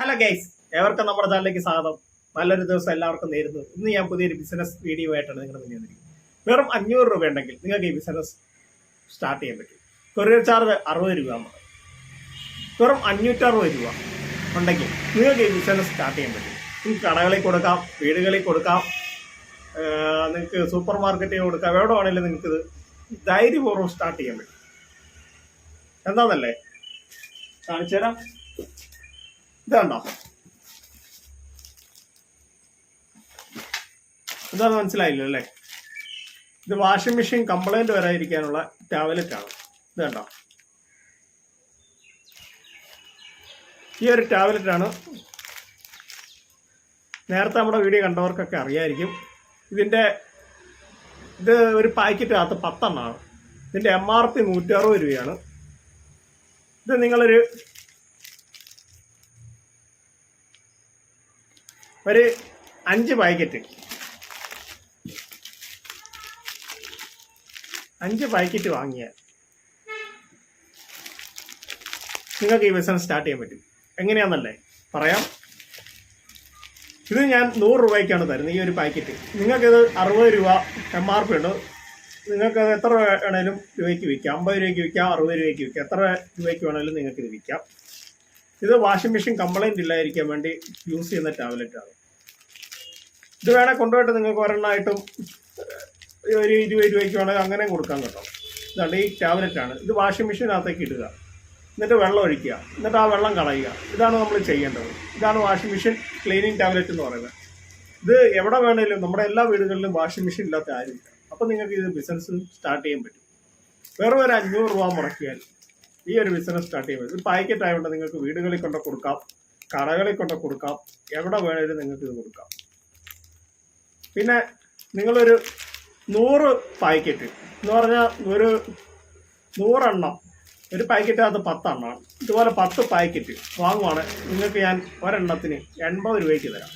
Hello guys എവർക്കും നമ്മുടെ ചാനലിലേക്ക് സ്വാഗതം. നല്ലൊരു ദിവസം എല്ലാവർക്കും നേരുന്നു. ഇന്ന് ഞാൻ പുതിയൊരു ബിസിനസ് വീഡിയോ ആയിട്ടാണ് നിങ്ങളുടെ മുന്നിൽ വന്നിരിക്കുന്നത്. വെറും അഞ്ഞൂറ് രൂപ ഉണ്ടെങ്കിൽ നിങ്ങൾക്ക് ഈ ബിസിനസ് സ്റ്റാർട്ട് ചെയ്യാൻ പറ്റും. കൊറിയർ ചാർജ് അറുപത് രൂപ വെറും അഞ്ഞൂറ്ററുപത് രൂപ ഉണ്ടെങ്കിൽ നിങ്ങൾക്ക് ഈ ബിസിനസ് സ്റ്റാർട്ട് ചെയ്യാൻ പറ്റും. നിങ്ങൾക്ക് കടകളിൽ കൊടുക്കാം വീടുകളിൽ കൊടുക്കാം നിങ്ങൾക്ക് സൂപ്പർ മാർക്കറ്റിൽ കൊടുക്കാം. എവിടെ വേണമെങ്കിലും നിങ്ങൾക്ക് ഇത് ധൈര്യപൂർവം സ്റ്റാർട്ട് ചെയ്യാൻ പറ്റും. എന്താണെന്നല്ലേ കാണിച്ചു തരാം ഇതാണ്ടോ ഇതാണ് മനസ്സിലായില്ല അല്ലേ? ഇത് വാഷിംഗ് മെഷീൻ കംപ്ലൈന്റ് വരാതിരിക്കാനുള്ള ടാബ്ലറ്റ് ആണ്. ഇത് കണ്ടോ ഈ ഒരു ടാബ്ലറ്റ് ആണ്. നേരത്തെ നമ്മുടെ വീഡിയോ കണ്ടവർക്കൊക്കെ അറിയായിരിക്കും. ഇതിന്റെ ഇത് ഒരു പാക്കറ്റിനകത്ത് പത്തെണ്ണമാണ് ഇതിന്റെ എം ആർ പി നൂറ്റി അറുപത് രൂപയാണ്. ഇത് നിങ്ങളൊരു ഒരു അഞ്ച് പാക്കറ്റ്. അഞ്ച് പാക്കറ്റ് വാങ്ങിയ നിങ്ങൾക്ക് ഈ ബിസിനസ് സ്റ്റാർട്ട് ചെയ്യാൻ പറ്റും. എങ്ങനെയാണെന്നല്ലേ പറയാം. ഇത് ഞാൻ നൂറ് രൂപയ്ക്കാണ് തരുന്നത് ഈ ഒരു പാക്കറ്റ്. നിങ്ങൾക്കിത് അറുപത് രൂപ എം ആർ പി ഉണ്ട്. നിങ്ങൾക്കത് എത്ര വേണേലും രൂപയ്ക്ക് വിൽക്കാം. അമ്പത് രൂപയ്ക്ക് വിൽക്കാം അറുപത് രൂപയ്ക്ക് വിൽക്കാം. എത്ര രൂപയ്ക്ക് വേണേലും നിങ്ങൾക്ക് ഇത് വിൽക്കാം. ഇത് വാഷിംഗ് മെഷീൻ കംപ്ലൈന്റ് ഇല്ലായിരിക്കാൻ വേണ്ടി യൂസ് ചെയ്യുന്ന ടാബ്ലറ്റ് ആണ്. ഇത് വേണേൽ കൊണ്ടുപോയിട്ട് നിങ്ങൾക്ക് ഒരെണ്ണമായിട്ടും ഒരു ഇരുപത് രൂപയ്ക്ക് വേണമെങ്കിൽ അങ്ങനെ കൊടുക്കാൻ കേട്ടോ. ഇതാണ് ഈ ടാബ്ലറ്റ് ആണ്. ഇത് വാഷിംഗ് മെഷീനകത്തേക്ക് ഇടുക. എന്നിട്ട് വെള്ളം ഒഴിക്കുക. എന്നിട്ട് ആ വെള്ളം കളയുക. ഇതാണ് നമ്മൾ ചെയ്യേണ്ടത്. ഇതാണ് വാഷിംഗ് മെഷീൻ ക്ലീനിങ് ടാബ്ലറ്റ് എന്ന് പറയുന്നത്. ഇത് എവിടെ വേണമെങ്കിലും നമ്മുടെ എല്ലാ വീടുകളിലും വാഷിംഗ് മെഷീൻ ഇല്ലാത്ത ആരുമില്ല. അപ്പോൾ നിങ്ങൾക്ക് ഇത് ബിസിനസ് സ്റ്റാർട്ട് ചെയ്യാൻ പറ്റും. വെറും ഒരു അഞ്ഞൂറ് രൂപ മുടക്കിയാൽ ഈ ഒരു ബിസിനസ് സ്റ്റാർട്ട് ചെയ്യാൻ പറ്റും. പാക്കറ്റ് ആയതുകൊണ്ട് നിങ്ങൾക്ക് വീടുകളിൽ കൊണ്ട് കൊടുക്കാം. കടകളിൽ കൊണ്ട് കൊടുക്കാം. എവിടെ വേണമെങ്കിലും നിങ്ങൾക്ക് ഇത് കൊടുക്കാം. പിന്നെ നിങ്ങളൊരു നൂറ് പാക്കറ്റ് എന്ന് പറഞ്ഞാൽ ഒരു നൂറെണ്ണം. ഒരു പാക്കറ്റിനകത്ത് പത്തെണ്ണമാണ് ഇതുപോലെ പത്ത് പാക്കറ്റ് വാങ്ങുവാണ്. നിങ്ങൾക്ക് ഞാൻ ഒരെണ്ണത്തിന് എൺപത് രൂപയ്ക്ക് തരാം.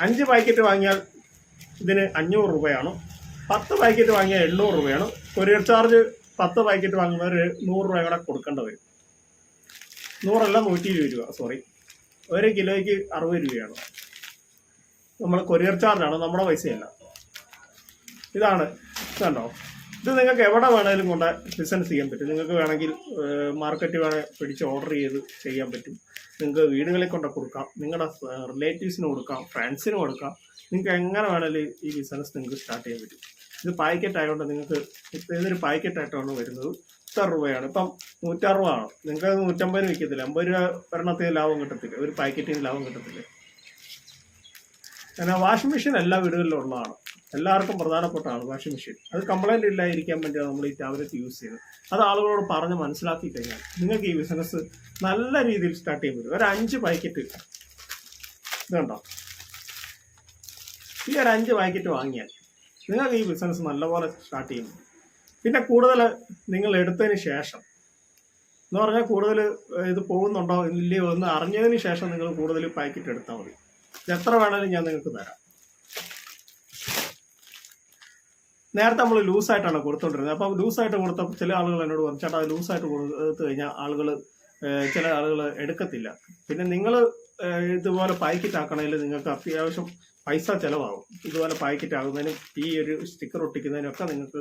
അഞ്ച് പാക്കറ്റ് വാങ്ങിയാൽ ഇതിന് അഞ്ഞൂറ് രൂപയാണ്. പത്ത് പാക്കറ്റ് വാങ്ങിയാൽ എണ്ണൂറ് രൂപയാണ്. കൊറിയർ ചാർജ് പത്ത് പാക്കറ്റ് വാങ്ങുന്നവർ നൂറ് രൂപ കൂടെ കൊടുക്കേണ്ടി വരും. നൂറല്ല നൂറ്റി ഇരുപത് രൂപ സോറി ഒരു കിലോയ്ക്ക് അറുപത് രൂപയാണ്. നമ്മൾ കൊറിയർ ചാർജാണ് നമ്മുടെ പൈസയല്ല. ഇതാണ് കണ്ടോ? ഇത് നിങ്ങൾക്ക് എവിടെ വേണമെങ്കിലും കൊണ്ട് ബിസിനസ് ചെയ്യാൻ പറ്റും. നിങ്ങൾക്ക് വേണമെങ്കിൽ മാർക്കറ്റ് വേണേൽ പിടിച്ച് ഓർഡർ ചെയ്ത് ചെയ്യാൻ പറ്റും. നിങ്ങൾക്ക് വീടുകളിൽ കൊണ്ട് കൊടുക്കാം നിങ്ങളുടെ റിലേറ്റീവ്സിന് കൊടുക്കാം ഫ്രണ്ട്സിന് കൊടുക്കാം. നിങ്ങൾക്ക് എങ്ങനെ വേണേലും ഈ ബിസിനസ് നിങ്ങൾക്ക് സ്റ്റാർട്ട് ചെയ്യാൻ പറ്റും. ഇത് പാക്കറ്റ് ആയതുകൊണ്ട് നിങ്ങൾക്ക് ഇതൊരു പാക്കറ്റ് ആയിട്ടാണ് വരുന്നത്? ഇത്ര രൂപയാണ്. ഇപ്പം നൂറ്ററുപതാണ് നിങ്ങൾക്ക് അത് നൂറ്റമ്പതിന് വിൽക്കത്തില്ല? അമ്പത് രൂപ ഒരെണ്ണത്തിന് ലാഭം കിട്ടത്തില്ല? ഒരു പാക്കറ്റിന് ലാഭം കിട്ടത്തില്ല? എന്നാൽ വാഷിംഗ് മെഷീൻ എല്ലാ വീടുകളിലും ഉള്ളതാണ്. എല്ലാവർക്കും പ്രധാനപ്പെട്ടതാണ് വാഷിംഗ് മെഷീൻ. അത് കംപ്ലൈന്റ് ഇല്ലായിരിക്കാൻ വേണ്ടിയാണ് നമ്മൾ ഈ ടാബ്ലറ്റ് യൂസ് ചെയ്യുന്നത്. അത് ആളുകളോട് പറഞ്ഞ് മനസ്സിലാക്കി കഴിഞ്ഞാൽ നിങ്ങൾക്ക് ഈ ബിസിനസ് നല്ല രീതിയിൽ സ്റ്റാർട്ട് ചെയ്യാൻ പറ്റും. ഒരു അഞ്ച് പാക്കറ്റ് ഇതുണ്ടോ? ഈ ഒരു അഞ്ച് പാക്കറ്റ് വാങ്ങിയാൽ നിങ്ങൾക്ക് ഈ ബിസിനസ് നല്ലപോലെ സ്റ്റാർട്ട് ചെയ്യും പിന്നെ കൂടുതൽ നിങ്ങൾ എടുത്തതിന് ശേഷം. എന്ന് പറഞ്ഞാൽ കൂടുതൽ ഇത് പോകുന്നുണ്ടോ ഇല്ലയോ എന്ന് അറിഞ്ഞതിന് ശേഷം നിങ്ങൾ കൂടുതൽ പാക്കറ്റ് എടുത്താൽ മതി. എത്ര വേണമെങ്കിലും ഞാൻ നിങ്ങൾക്ക് തരാം. നേരത്തെ നമ്മൾ ലൂസായിട്ടാണ് കൊടുത്തോണ്ടിരുന്നത്. അപ്പം ലൂസായിട്ട് കൊടുത്തപ്പോൾ ചില ആളുകൾ എന്നോട് പറഞ്ഞു ചേട്ടാ ലൂസായിട്ട് കൊടുത്തു കഴിഞ്ഞാൽ ആളുകൾ ചില ആളുകൾ എടുക്കത്തില്ല. പിന്നെ നിങ്ങൾ ഇതുപോലെ പാക്കറ്റ് ആക്കണമെങ്കിൽ നിങ്ങൾക്ക് അത്യാവശ്യം പൈസ ചിലവാകും. ഇതുപോലെ പാക്കറ്റ് ആകുന്നതിനും ഈ ഒരു സ്റ്റിക്കർ ഒട്ടിക്കുന്നതിനും ഒക്കെ നിങ്ങൾക്ക്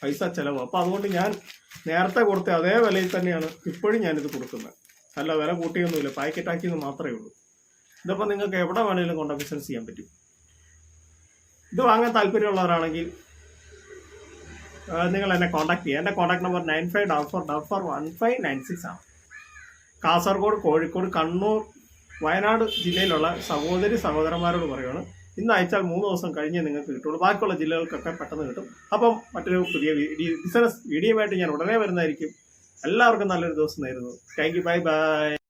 പൈസ ചിലവാകും. അപ്പോൾ അതുകൊണ്ട് ഞാൻ നേരത്തെ കൊടുത്ത അതേ വിലയിൽ തന്നെയാണ് ഇപ്പോഴും ഞാനിത് കൊടുക്കുന്നത്. അല്ല വില കൂട്ടിയൊന്നുമില്ല. പാക്കറ്റ് ആക്കിയെന്ന് മാത്രമേ ഉള്ളൂ. ഇതിപ്പോൾ നിങ്ങൾക്ക് എവിടെ വേണമെങ്കിലും കൊണ്ട് ബിസിനസ് ചെയ്യാൻ പറ്റും. ഇത് വാങ്ങാൻ താല്പര്യമുള്ളവരാണെങ്കിൽ നിങ്ങൾ എന്നെ കോൺടാക്ട് ചെയ്യുക. എന്റെ contact number nine five double four double four one five nine six ആണ്. കാസർഗോഡ് കോഴിക്കോട് കണ്ണൂർ വയനാട് ജില്ലയിലുള്ള സഹോദരി സഹോദരന്മാരോട് പറയുകയാണ് ഇന്ന് അയച്ചാൽ മൂന്ന് ദിവസം കഴിഞ്ഞേ നിങ്ങൾക്ക് കിട്ടുള്ളൂ. ബാക്കിയുള്ള ജില്ലകൾക്കൊക്കെ പെട്ടെന്ന് കിട്ടും. അപ്പം മറ്റൊരു പുതിയ ബിസിനസ് വീഡിയോ ആയിട്ട് ഞാൻ ഉടനെ വരുന്നതായിരിക്കും. എല്ലാവർക്കും നല്ലൊരു ദിവസം നേരുന്നു. Thank you bye bye